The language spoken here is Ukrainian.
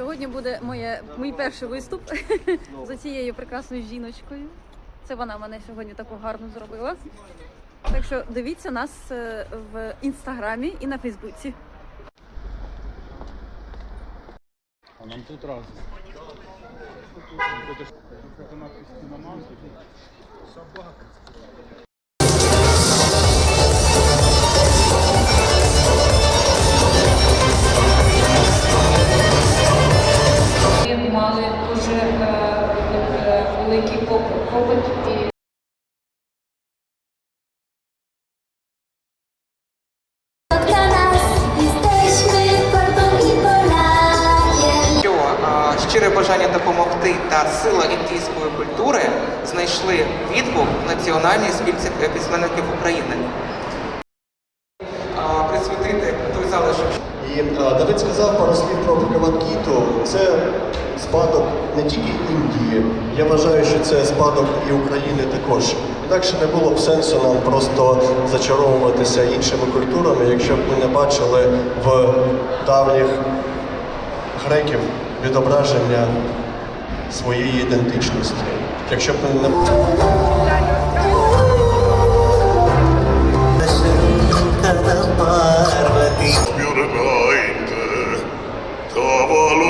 Сьогодні буде моє, мій перший виступ за цією прекрасною жіночкою. Це вона мене сьогодні таку гарну зробила. Так що дивіться нас е, в інстаграмі і на Фейсбуці. А нам тут раз. Собака. Великий поп- попит і щире бажання допомогти та сила індійської культури знайшли відгук в національній спілці письменників України. Присвятити той залишок І е, Давид сказав пару слів про Бхагавад-гіту. Це спадок не тільки Індії. Я вважаю, що це спадок і України також. Інакше не було б сенсу нам просто зачаровуватися іншими культурами, якщо б ми не бачили в давніх греків відображення своєї ідентичності. Якщо б ми не Halo.